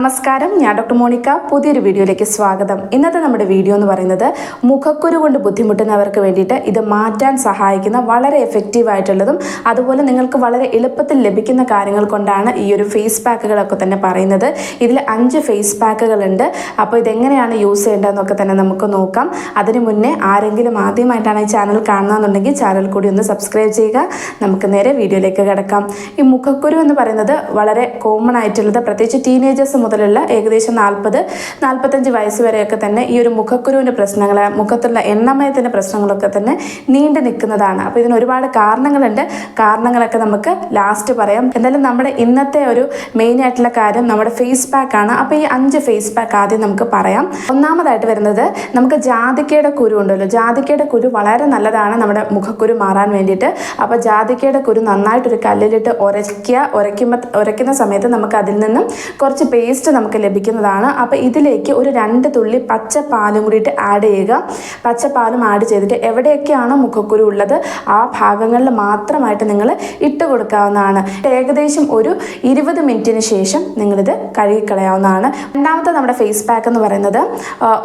നമസ്കാരം ഞാൻ doctor Monica. പുതിയൊരു വീഡിയോയിലേക്ക് സ്വാഗതം. ഇന്നത്തെ നമ്മുടെ വീഡിയോ എന്ന് പറയുന്നത് മുഖക്കുരു കൊണ്ട് ബുദ്ധിമുട്ടുന്നവർക്ക് വേണ്ടിയിട്ട് ഇത് മാറ്റാൻ സഹായിക്കുന്ന വളരെ എഫക്റ്റീവ് ആയിട്ടുള്ളതും അതുപോലെ നിങ്ങൾക്ക് വളരെ എളുപ്പത്തിൽ ലഭിക്കുന്ന കാര്യങ്ങൾ കൊണ്ടാണ് ഈ ഒരു ഫേസ് പാക്കുകളൊക്കെ തന്നെ പറയുന്നത്. ഇതിൽ അഞ്ച് ഫേസ് പാക്കുകളുണ്ട് അപ്പോൾ ഇതെങ്ങനെയാണ് യൂസ് ചെയ്യേണ്ടതെന്നൊക്കെ തന്നെ നമുക്ക് നോക്കാം. അതിന് മുന്നേ ആരെങ്കിലും ആദ്യമായിട്ടാണ് ഈ ചാനൽ കാണുന്നതെന്നുണ്ടെങ്കിൽ ചാനൽ കൂടി ഒന്ന് സബ്സ്ക്രൈബ് ചെയ്യുക. നമുക്ക് നേരെ വീഡിയോയിലേക്ക് കിടക്കാം. ഈ മുഖക്കുരു എന്ന് പറയുന്നത് വളരെ കോമൺ ആയിട്ടുള്ളത് പ്രത്യേകിച്ച് ടീനേജേഴ്സ് മുതലുള്ള ഏകദേശം നാൽപ്പത് നാൽപ്പത്തഞ്ച് വയസ്സ് വരെയൊക്കെ തന്നെ ഈ ഒരു മുഖക്കുരുവിന്റെ പ്രശ്നങ്ങൾ മുഖത്തുള്ള എണ്ണമയത്തിന്റെ പ്രശ്നങ്ങളൊക്കെ തന്നെ നീണ്ടു നിൽക്കുന്നതാണ്. അപ്പോൾ ഇതിന് ഒരുപാട് കാരണങ്ങളുണ്ട്. കാരണങ്ങളൊക്കെ നമുക്ക് ലാസ്റ്റ് പറയാം. എന്തായാലും നമ്മുടെ ഇന്നത്തെ ഒരു മെയിൻ ആയിട്ടുള്ള കാര്യം നമ്മുടെ ഫേസ് പാക്ക് ആണ്. അപ്പോൾ ഈ അഞ്ച് ഫേസ് പാക്ക് ആദ്യം നമുക്ക് പറയാം. ഒന്നാമതായിട്ട് വരുന്നത് നമുക്ക് ജാതിക്കയുടെ കുരു ഉണ്ടല്ലോ. ജാതിക്കയുടെ കുരു വളരെ നല്ലതാണ് നമ്മുടെ മുഖക്കുരു മാറാൻ വേണ്ടിയിട്ട്. അപ്പോൾ ജാതിക്കയുടെ കുരു നന്നായിട്ടൊരു കല്ലിലിട്ട് ഉരയ്ക്കുക ഉരയ്ക്കുമ്പോൾ ഉരയ്ക്കുന്ന സമയത്ത് നമുക്ക് അതിൽ നിന്നും കുറച്ച് പേസ്റ്റ് നമുക്ക് ലഭിക്കുന്നതാണ്. അപ്പോൾ ഇതിലേക്ക് ഒരു രണ്ട് തുള്ളി പച്ച പാലും കൂടിയിട്ട് ആഡ് ചെയ്യുക. പച്ച പാലും ആഡ് ചെയ്തിട്ട് എവിടെയൊക്കെയാണ് മുഖക്കുരു ഉള്ളത് ആ ഭാഗങ്ങളിൽ മാത്രമായിട്ട് നിങ്ങൾ ഇട്ട് കൊടുക്കാവുന്നതാണ്. ഏകദേശം ഒരു ഇരുപത് മിനിറ്റിന് ശേഷം നിങ്ങളിത് കഴുകിക്കളയാവുന്നതാണ്. രണ്ടാമത്തെ നമ്മുടെ ഫേസ് പാക്ക് എന്ന് പറയുന്നത്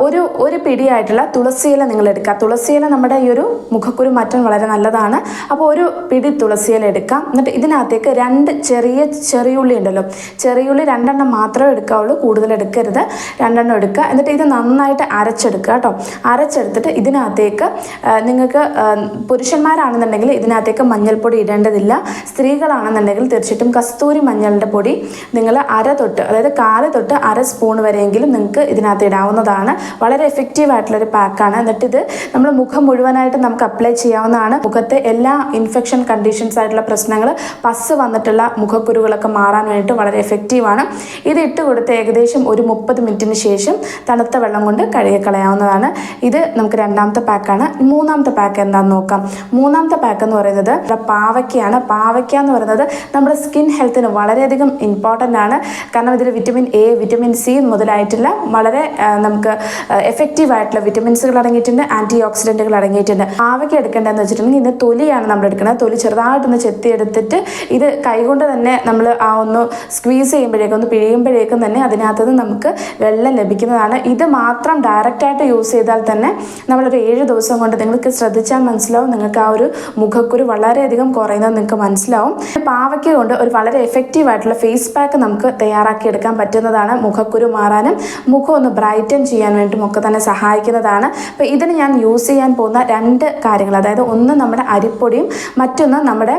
ഒരു ഒരു പിടിയായിട്ടുള്ള തുളസിയില നിങ്ങൾ എടുക്കുക. തുളസിയില നമ്മുടെ ഈ ഒരു മുഖക്കുരു മാറ്റാൻ വളരെ നല്ലതാണ്. അപ്പോൾ ഒരു പിടി തുളസിയില എടുക്കാം. എന്നിട്ട് ഇതിനകത്തേക്ക് രണ്ട് ചെറിയ ചെറിയുള്ളി ഉണ്ടല്ലോ. ചെറിയുള്ളി രണ്ടെണ്ണം മാത്രമേ എടുക്കാവുള്ളൂ കൂടുതൽ എടുക്കരുത്. രണ്ടെണ്ണം എടുക്കുക. എന്നിട്ട് ഇത് നന്നായിട്ട് അരച്ചെടുക്കുക കേട്ടോ. അരച്ചെടുത്തിട്ട് ഇതിനകത്തേക്ക് നിങ്ങൾക്ക് പുരുഷന്മാരാണെന്നുണ്ടെങ്കിൽ ഇതിനകത്തേക്ക് മഞ്ഞൾപ്പൊടി ഇടേണ്ടതില്ല. സ്ത്രീകളാണെന്നുണ്ടെങ്കിൽ തീർച്ചയായിട്ടും കസ്തൂരി മഞ്ഞളിന്റെ പൊടി നിങ്ങൾ അര തൊട്ട് അതായത് കാൽ തൊട്ട് അര സ്പൂൺ വരെയെങ്കിലും നിങ്ങൾക്ക് ഇതിനകത്ത് ഇടാവുന്നതാണ്. വളരെ എഫക്റ്റീവ് ആയിട്ടുള്ളൊരു പാക്കാണ് എന്നിട്ട് ഇത് നമ്മൾ മുഖം മുഴുവനായിട്ട് നമുക്ക് അപ്ലൈ ചെയ്യാവുന്നതാണ്. മുഖത്തെ എല്ലാ ഇൻഫെക്ഷൻ കണ്ടീഷൻസ് ആയിട്ടുള്ള പ്രശ്നങ്ങൾ പസ് വന്നിട്ടുള്ള മുഖക്കുരുകളൊക്കെ മാറാൻ വേണ്ടിയിട്ട് വളരെ എഫക്റ്റീവാണ് ഇത് ഇട്ട് കൊടുത്ത് ഏകദേശം ഒരു മുപ്പത് മിനിറ്റിന് ശേഷം തണുത്ത വെള്ളം കൊണ്ട് കഴുകി കളയാവുന്നതാണ് ഇത് നമുക്ക് രണ്ടാമത്തെ പാക്കാണ്. മൂന്നാമത്തെ പാക്ക് എന്താണെന്ന് നോക്കാം. മൂന്നാമത്തെ പാക്ക് എന്ന് പറയുന്നത് പാവയ്ക്കയാണ്. പാവയ്ക്ക എന്ന് പറയുന്നത് നമ്മുടെ സ്കിൻ ഹെൽത്തിന് വളരെയധികം ഇമ്പോർട്ടന്റ് ആണ്. കാരണം ഇതിൽ വിറ്റമിൻ എ വിറ്റമിൻ സി മുതലായിട്ടുള്ള വളരെ നമുക്ക് എഫക്റ്റീവ് ആയിട്ടുള്ള വിറ്റമിൻസുകൾ അടങ്ങിയിട്ടുണ്ട് ആന്റി ഓക്സിഡന്റുകൾ അടങ്ങിയിട്ടുണ്ട്. പാവയ്ക്ക എടുക്കേണ്ടതെന്ന് വെച്ചിട്ടുണ്ടെങ്കിൽ ഇതിന്റെ തൊലിയാണ് നമ്മൾ എടുക്കുന്നത്. തൊലി ചെറുതായിട്ടൊന്ന് ചെത്തി എടുത്തിട്ട് ഇത് കൈകൊണ്ട് തന്നെ നമ്മൾ ആ ഒന്ന് സ്ക്വീസ് ചെയ്യുമ്പോഴേക്കും ഒന്ന് പിഴിയുമ്പോഴേക്കും തന്നെ അതിനകത്ത് നിന്ന് നമുക്ക് വെള്ളം ലഭിക്കുന്നതാണ്. ഇത് മാത്രം ഡയറക്റ്റായിട്ട് യൂസ് ചെയ്താൽ തന്നെ നമ്മളൊരു ഏഴ് ദിവസം കൊണ്ട് നിങ്ങൾക്ക് ശ്രദ്ധിച്ചാൽ മനസ്സിലാവും. നിങ്ങൾക്ക് ആ ഒരു മുഖക്കുരു വളരെയധികം കുറയുന്നത് നിങ്ങൾക്ക് മനസ്സിലാവും. പാവയ്ക്ക കൊണ്ട് ഒരു വളരെ എഫക്റ്റീവ് ആയിട്ടുള്ള ഫേസ് പാക്ക് നമുക്ക് തയ്യാറാക്കിയെടുക്കാൻ പറ്റുന്നതാണ്. മുഖക്കുരു മാറാനും മുഖം ഒന്ന് ബ്രൈറ്റൻ ചെയ്യാൻ വേണ്ടിയും ഒക്കെ തന്നെ സഹായിക്കുന്നതാണ്. അപ്പോൾ ഇതിന് ഞാൻ യൂസ് ചെയ്യാൻ പോകുന്ന രണ്ട് കാര്യങ്ങൾ. അതായത് ഒന്ന് നമ്മുടെ അരിപ്പൊടിയും മറ്റൊന്ന് നമ്മുടെ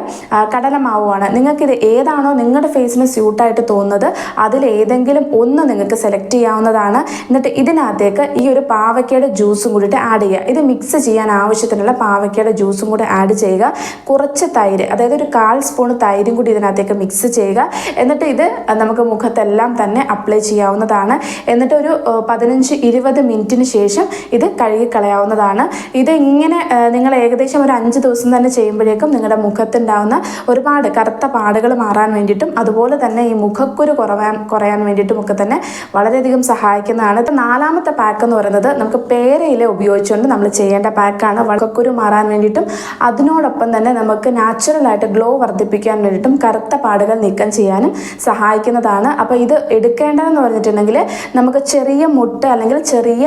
കടലമാവുമാണ്. നിങ്ങൾക്കിത് ഏതാണോ നിങ്ങളുടെ ഫേസിന് സ്യൂട്ടായിട്ട് തോന്നുന്നത് അതിൽ ഏതെങ്കിലും ഒന്ന് നിങ്ങൾക്ക് സെലക്ട് ചെയ്യാവുന്നതാണ്. എന്നിട്ട് ഇതിനകത്തേക്ക് ഈ ഒരു പാവയ്ക്കയുടെ ജ്യൂസും കൂടിയിട്ട് ആഡ് ചെയ്യുക. ഇത് മിക്സ് ചെയ്യാൻ ആവശ്യത്തിനുള്ള പാവയ്ക്കയുടെ ജ്യൂസും കൂടി ആഡ് ചെയ്യുക. കുറച്ച് തൈര് അതായത് ഒരു കാൽ സ്പൂൺ തൈരും കൂടി ഇതിനകത്തേക്ക് മിക്സ് ചെയ്യുക. എന്നിട്ട് ഇത് നമുക്ക് മുഖത്തെല്ലാം തന്നെ അപ്ലൈ ചെയ്യാവുന്നതാണ്. എന്നിട്ട് ഒരു പതിനഞ്ച് ഇരുപത് മിനിറ്റിന് ശേഷം ഇത് കഴുകി കളയാവുന്നതാണ് ഇത് ഇങ്ങനെ നിങ്ങൾ ഏകദേശം ഒരു അഞ്ച് ദിവസം തന്നെ ചെയ്യുമ്പോഴേക്കും നിങ്ങളുടെ മുഖത്തുണ്ടാവുന്ന ഒരുപാട് കറുത്ത പാടുകൾ മാറാൻ വേണ്ടിയിട്ടും അതുപോലെ തന്നെ ഈ മുഖക്കുരു കുറവാൻ കുറയാൻ ഒക്കെ തന്നെ വളരെയധികം സഹായിക്കുന്നതാണ്. നാലാമത്തെ പാക്ക് എന്ന് പറയുന്നത് നമുക്ക് പേരയില ഉപയോഗിച്ചുകൊണ്ട് നമ്മൾ ചെയ്യേണ്ട പാക്കാണ് മുഖക്കുരു മാറാൻ വേണ്ടിയിട്ടും അതിനോടൊപ്പം തന്നെ നമുക്ക് നാച്ചുറലായിട്ട് ഗ്ലോ വർദ്ധിപ്പിക്കാൻ വേണ്ടിയിട്ടും കറുത്ത പാടുകൾ നീക്കം ചെയ്യാനും സഹായിക്കുന്നതാണ്. അപ്പോൾ ഇത് എടുക്കേണ്ടതെന്ന് പറഞ്ഞിട്ടുണ്ടെങ്കിൽ നമുക്ക് ചെറിയ മുട്ട അല്ലെങ്കിൽ ചെറിയ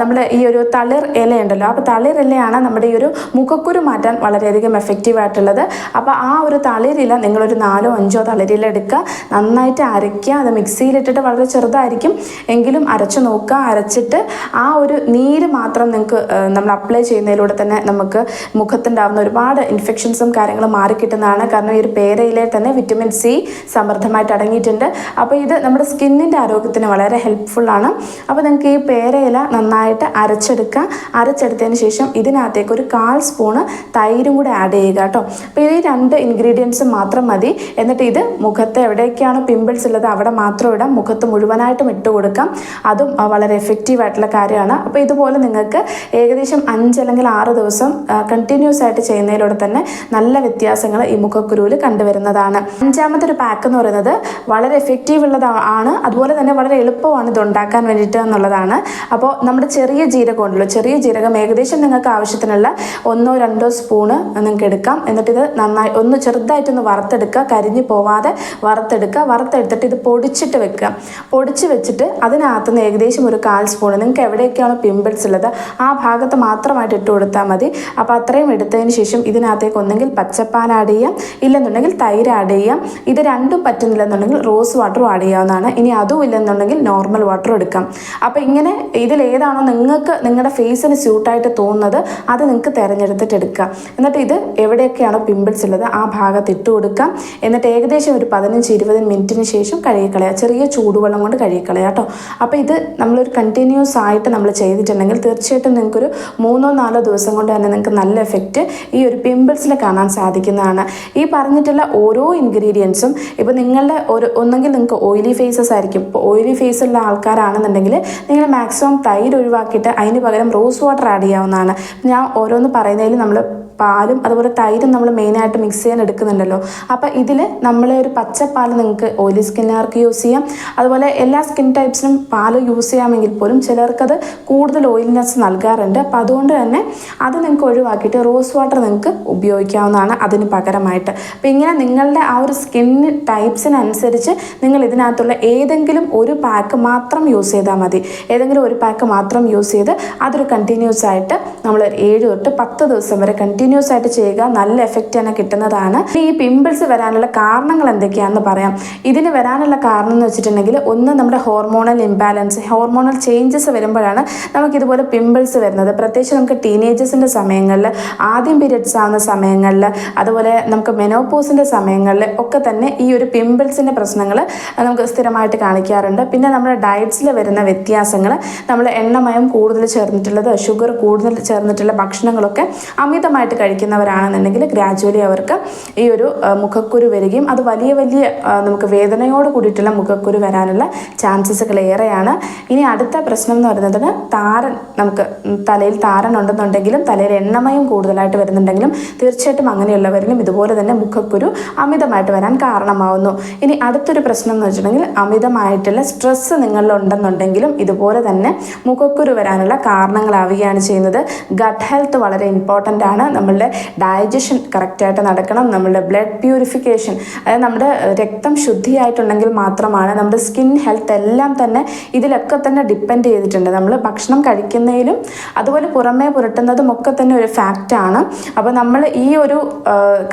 നമ്മുടെ ഈ ഒരു തളിർ ഇലയുണ്ടല്ലോ. അപ്പോൾ തളിർ ഇലയാണ് നമ്മുടെ ഈ ഒരു മുഖക്കുരു മാറ്റാൻ വളരെയധികം എഫക്റ്റീവ് ആയിട്ടുള്ളത്. അപ്പോൾ ആ ഒരു തളിരില നിങ്ങളൊരു നാലോ അഞ്ചോ തളിരില എടുക്കുക. നന്നായിട്ട് അരയ്ക്കുക. അത് മിക്സിയിലിട്ടിട്ട് വളരെ ചെറുതായിരിക്കും. എങ്കിലും അരച്ച് നോക്കുക. അരച്ചിട്ട് ആ ഒരു നീര് മാത്രം നിങ്ങൾക്ക് നമ്മൾ അപ്ലൈ ചെയ്യുന്നതിലൂടെ തന്നെ നമുക്ക് മുഖത്തുണ്ടാകുന്ന ഒരുപാട് ഇൻഫെക്ഷൻസും കാര്യങ്ങളും മാറിക്കിട്ടുന്നതാണ് കാരണം ഈ ഒരു പേരയിലെ തന്നെ വിറ്റമിൻ സി സമൃദ്ധമായിട്ട് അടങ്ങിയിട്ടുണ്ട്. അപ്പോൾ ഇത് നമ്മുടെ സ്കിന്നിന്റെ ആരോഗ്യത്തിന് വളരെ ഹെൽപ്ഫുള്ളാണ് അപ്പോൾ നിങ്ങൾക്ക് ഈ പേരയില നന്നായിട്ട് അരച്ചെടുക്കുക. അരച്ചെടുത്തതിന് ശേഷം ഇതിനകത്തേക്ക് ഒരു കാൽ സ്പൂണ് തൈരും കൂടെ ആഡ് ചെയ്യുക കേട്ടോ. അപ്പോൾ ഈ രണ്ട് ഇൻഗ്രീഡിയൻസും മാത്രം മതി. എന്നിട്ട് ഇത് മുഖത്ത് എവിടെയൊക്കെയാണ് പിമ്പിൾസ് ഉള്ളത് അവിടെ മാത്രം ഇടാം. മുഖത്ത് മുഴുവനായിട്ടും ഇട്ട് കൊടുക്കാം. അതും വളരെ എഫക്റ്റീവ് ആയിട്ടുള്ള കാര്യമാണ്. അപ്പോൾ ഇതുപോലെ നിങ്ങൾക്ക് ഏകദേശം അഞ്ച് അല്ലെങ്കിൽ ആറ് ദിവസം കണ്ടിന്യൂസ് ആയിട്ട് ചെയ്യുന്നതിലൂടെ തന്നെ നല്ല വ്യത്യാസങ്ങൾ ഈ മുഖക്കുരുവിൽ കണ്ടുവരുന്നതാണ്. അഞ്ചാമത്തെ ഒരു പാക്ക് എന്ന് പറയുന്നത് വളരെ എഫക്റ്റീവ് ഉള്ളതാണ് അതുപോലെ തന്നെ വളരെ എളുപ്പമാണ് ഇത് ഉണ്ടാക്കാൻ വേണ്ടിയിട്ട് എന്നുള്ളതാണ്. അപ്പോൾ നമ്മുടെ ചെറിയ ജീരകം ഉണ്ടല്ലോ ചെറിയ ജീരകം ഏകദേശം നിങ്ങൾക്ക് ആവശ്യത്തിനുള്ള ഒന്നോ രണ്ടോ സ്പൂണ് നിങ്ങൾക്ക് എടുക്കാം. എന്നിട്ട് ഇത് നന്നായി ഒന്ന് ചെറുതായിട്ടൊന്ന് വറുത്തെടുക്കുക. കരിഞ്ഞു പോവാതെ വറുത്തെടുക്കുക. വറുത്തെടുത്തിട്ട് ഇത് പൊടിച്ചിട്ട് വെക്കുക. പൊടിച്ചെടുക്കുക പൊടിച്ച് വെച്ചിട്ട് അതിനകത്തുനിന്ന് ഏകദേശം ഒരു കാൽ സ്പൂൺ നിങ്ങൾക്ക് എവിടെയൊക്കെയാണ് പിമ്പിൾസ് ഉള്ളത് ആ ഭാഗത്ത് മാത്രമായിട്ട് ഇട്ട് കൊടുത്താൽ മതി. അപ്പോൾ അത്രയും എടുത്തതിന് ശേഷം ഇതിനകത്തേക്ക് ഒന്നെങ്കിൽ പച്ചപ്പാൽ ആഡ് ചെയ്യാം ഇല്ലെന്നുണ്ടെങ്കിൽ തൈര് ആഡ് ചെയ്യാം. ഇത് രണ്ടും പറ്റുന്നില്ലെന്നുണ്ടെങ്കിൽ റോസ് വാട്ടറും ആഡ് ചെയ്യാവുന്നതാണ്. ഇനി അതും ഇല്ലെന്നുണ്ടെങ്കിൽ നോർമൽ വാട്ടറും എടുക്കാം. അപ്പോൾ ഇങ്ങനെ ഇതിലേതാണോ നിങ്ങൾക്ക് നിങ്ങളുടെ ഫേസിന് സ്യൂട്ടായിട്ട് തോന്നുന്നത് അത് നിങ്ങൾക്ക് തിരഞ്ഞെടുത്തിട്ട് എടുക്കുക. എന്നിട്ട് ഇത് എവിടെയൊക്കെയാണോ പിമ്പിൾസ് ഉള്ളത് ആ ഭാഗത്ത് ഇട്ട് കൊടുക്കാം എന്നിട്ട് ഏകദേശം ഒരു പതിനഞ്ച് ഇരുപത് മിനിറ്റിന് ശേഷം കഴുകിക്കളയുക. ചെറിയ ചൂടുവെള്ളം കൊണ്ട് കഴുകിക്കളയുക കേട്ടോ. അപ്പോൾ ഇത് നമ്മളൊരു കണ്ടിന്യൂസ് ആയിട്ട് നമ്മൾ ചെയ്തിട്ടുണ്ടെങ്കിൽ തീർച്ചയായിട്ടും നിങ്ങൾക്കൊരു മൂന്നോ നാലോ ദിവസം കൊണ്ട് തന്നെ നിങ്ങൾക്ക് നല്ല എഫക്റ്റ് ഈ ഒരു പിമ്പിൾസിൽ കാണാൻ സാധിക്കുന്നതാണ്. ഈ പറഞ്ഞിട്ടുള്ള ഓരോ ഇൻഗ്രീഡിയൻസും ഇപ്പോൾ നിങ്ങളുടെ ഒരു ഒന്നെങ്കിൽ നിങ്ങൾക്ക് ഓയിലി ഫേസസ് ആയിരിക്കും. ഇപ്പോൾ ഓയിലി ഫേസ് ഉള്ള ആൾക്കാരാണെന്നുണ്ടെങ്കിൽ നിങ്ങൾ മാക്സിമം തൈര് ഒഴിവാക്കിയിട്ട് അതിന് പകരം റോസ് വാട്ടർ ആഡ് ചെയ്യാവുന്നതാണ്. ഞാൻ ഓരോന്ന് പറയുന്നതിൽ നമ്മൾ പാലും അതുപോലെ തൈരും നമ്മൾ മെയിനായിട്ട് മിക്സ് ചെയ്യാൻ എടുക്കുന്നുണ്ടല്ലോ. അപ്പോൾ ഇതിൽ നമ്മൾ ഒരു പച്ചപ്പാൽ നിങ്ങൾക്ക് ഓയിലി സ്കിന്നുകാർക്ക് യൂസ് ചെയ്യാം. അതുപോലെ എല്ലാ സ്കിൻ ടൈപ്സിനും പാൽ യൂസ് ചെയ്യാമെങ്കിൽ പോലും ചിലർക്കത് കൂടുതൽ ഓയിലിനെസ് നൽകാറുണ്ട്. അപ്പോൾ അതുകൊണ്ട് തന്നെ അത് നിങ്ങൾക്ക് ഒഴിവാക്കിയിട്ട് റോസ് വാട്ടർ നിങ്ങൾക്ക് ഉപയോഗിക്കാവുന്നതാണ് അതിന് പകരമായിട്ട്. അപ്പോൾ ഇങ്ങനെ നിങ്ങളുടെ ആ ഒരു സ്കിൻ ടൈപ്സിനനുസരിച്ച് നിങ്ങൾ ഇതിനകത്തുള്ള ഏതെങ്കിലും ഒരു പാക്ക് മാത്രം യൂസ് ചെയ്താൽ മതി. ഏതെങ്കിലും ഒരു പാക്ക് മാത്രം യൂസ് ചെയ്ത് അതൊരു കണ്ടിന്യൂസ് ആയിട്ട് നമ്മൾ ഏഴ് തൊട്ട് പത്ത് ദിവസം വരെ കണ്ടിന്യൂസ് ആയിട്ട് ചെയ്യുക നല്ല എഫക്റ്റ് തന്നെ കിട്ടുന്നതാണ്. ഈ പിമ്പിൾസ് വരാനുള്ള കാരണങ്ങൾ എന്തൊക്കെയാണെന്ന് പറയാം. ഇതിന് വരാനുള്ള കാരണം എന്ന് വെച്ചിട്ടുണ്ടെങ്കിൽ ഒന്ന് നമ്മുടെ ഹോർമോണൽ ഇംബാലൻസ് ഹോർമോണൽ ചേഞ്ചസ് വരുമ്പോഴാണ് നമുക്ക് ഇതുപോലെ പിമ്പിൾസ് വരുന്നത്. പ്രത്യേകിച്ച് നമുക്ക് ടീനേജേഴ്സിന്റെ സമയങ്ങളിൽ ആദ്യം പീരിയഡ്സ് ആവുന്ന സമയങ്ങളിൽ അതുപോലെ നമുക്ക് മെനോപോസിന്റെ സമയങ്ങളിൽ ഒക്കെ തന്നെ ഈ ഒരു പിമ്പിൾസിന്റെ പ്രശ്നങ്ങൾ നമുക്ക് സ്ഥിരമായിട്ട് കാണിക്കാറുണ്ട്. പിന്നെ നമ്മുടെ ഡയറ്റ്സിൽ വരുന്ന വ്യത്യാസങ്ങൾ നമ്മൾ എണ്ണമയം കൂടുതൽ ചേർന്നിട്ടുള്ളത് ഷുഗർ കൂടുതൽ ചേർന്നിട്ടുള്ള ഭക്ഷണങ്ങളൊക്കെ അമിതമായിട്ട് കഴിക്കുന്നവരാണെന്നുണ്ടെങ്കിൽ ഗ്രാജുവലി അവർക്ക് ഈ ഒരു മുഖക്കുരു വരികയും അത് വലിയ വലിയ നമുക്ക് വേദനയോട് കൂടിയിട്ടുള്ള മുഖക്കുരു വരാനുള്ള ചാൻസസുകൾ ഏറെയാണ്. ഇനി അടുത്ത പ്രശ്നം എന്ന് പറയുന്നത് താരൻ നമുക്ക് തലയിൽ താരൻ ഉണ്ടെന്നുണ്ടെങ്കിലും തലയിൽ എണ്ണമയം കൂടുതലായിട്ട് വരുന്നുണ്ടെങ്കിലും തീർച്ചയായിട്ടും അങ്ങനെയുള്ളവരിലും ഇതുപോലെ തന്നെ മുഖക്കുരു അമിതമായിട്ട് വരാൻ കാരണമാവുന്നു. ഇനി അടുത്തൊരു പ്രശ്നം എന്ന് വെച്ചിട്ടുണ്ടെങ്കിൽ അമിതമായിട്ടുള്ള സ്ട്രെസ്സ് നിങ്ങളിലുണ്ടെന്നുണ്ടെങ്കിലും ഇതുപോലെ തന്നെ മുഖക്കുരു വരാനുള്ള കാരണങ്ങളാവുകയാണ് ചെയ്യുന്നത്. ഗട്ട് ഹെൽത്ത് വളരെ ഇമ്പോർട്ടന്റ് ആണ്. നമ്മളുടെ ഡയജഷൻ കറക്റ്റായിട്ട് നടക്കണം നമ്മളുടെ ബ്ലഡ് പ്യൂരിഫിക്കേഷൻ അതായത് നമ്മുടെ രക്തം ശുദ്ധിയായിട്ടുണ്ടെങ്കിൽ മാത്രമാണ് നമ്മുടെ സ്കിൻ ഹെൽത്ത് എല്ലാം തന്നെ ഇതിലൊക്കെ തന്നെ ഡിപ്പെൻഡ് ചെയ്തിട്ടുണ്ട്. നമ്മൾ ഭക്ഷണം കഴിക്കുന്നതിലും അതുപോലെ പുറമേ പുരട്ടുന്നതും ഒക്കെ തന്നെ ഒരു ഫാക്റ്റാണ് അപ്പോൾ നമ്മൾ ഈ ഒരു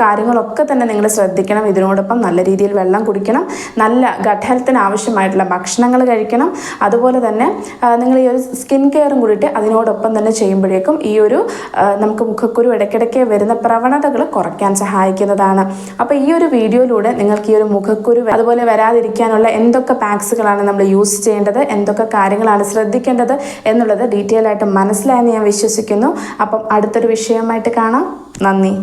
കാര്യങ്ങളൊക്കെ തന്നെ നിങ്ങൾ ശ്രദ്ധിക്കണം. ഇതിനോടൊപ്പം നല്ല രീതിയിൽ വെള്ളം കുടിക്കണം. നല്ല ഗട്ട് ഹെൽത്തിന് ആവശ്യമായിട്ടുള്ള ഭക്ഷണങ്ങൾ കഴിക്കണം. അതുപോലെ തന്നെ നിങ്ങൾ ഈ ഒരു സ്കിൻ കെയറും കൂടിയിട്ട് അതിനോടൊപ്പം തന്നെ ചെയ്യുമ്പോഴേക്കും ഈ ഒരു നമുക്ക് മുഖക്കുരു ഇടയ്ക്കിടയ്ക്ക് വരുന്ന പ്രവണതകൾ കുറയ്ക്കാൻ സഹായിക്കുന്നതാണ്. അപ്പോൾ ഈ ഒരു വീഡിയോയിലൂടെ നിങ്ങൾക്ക് ഈ ഒരു മുഖക്കുരു അതുപോലെ വരാതിരിക്കാനുള്ള എന്തൊക്കെ പാക്സുകളാണ് നമ്മൾ യൂസ് ചെയ്യേണ്ടത് എന്തൊക്കെ കാര്യങ്ങളാണ് ശ്രദ്ധിക്കേണ്ടത് എന്നുള്ളത് ഡീറ്റെയിൽ ആയിട്ട് മനസ്സിലായെന്ന് ഞാൻ വിശ്വസിക്കുന്നു. അപ്പം അടുത്തൊരു വിഷയമായിട്ട് കാണാം. നന്ദി.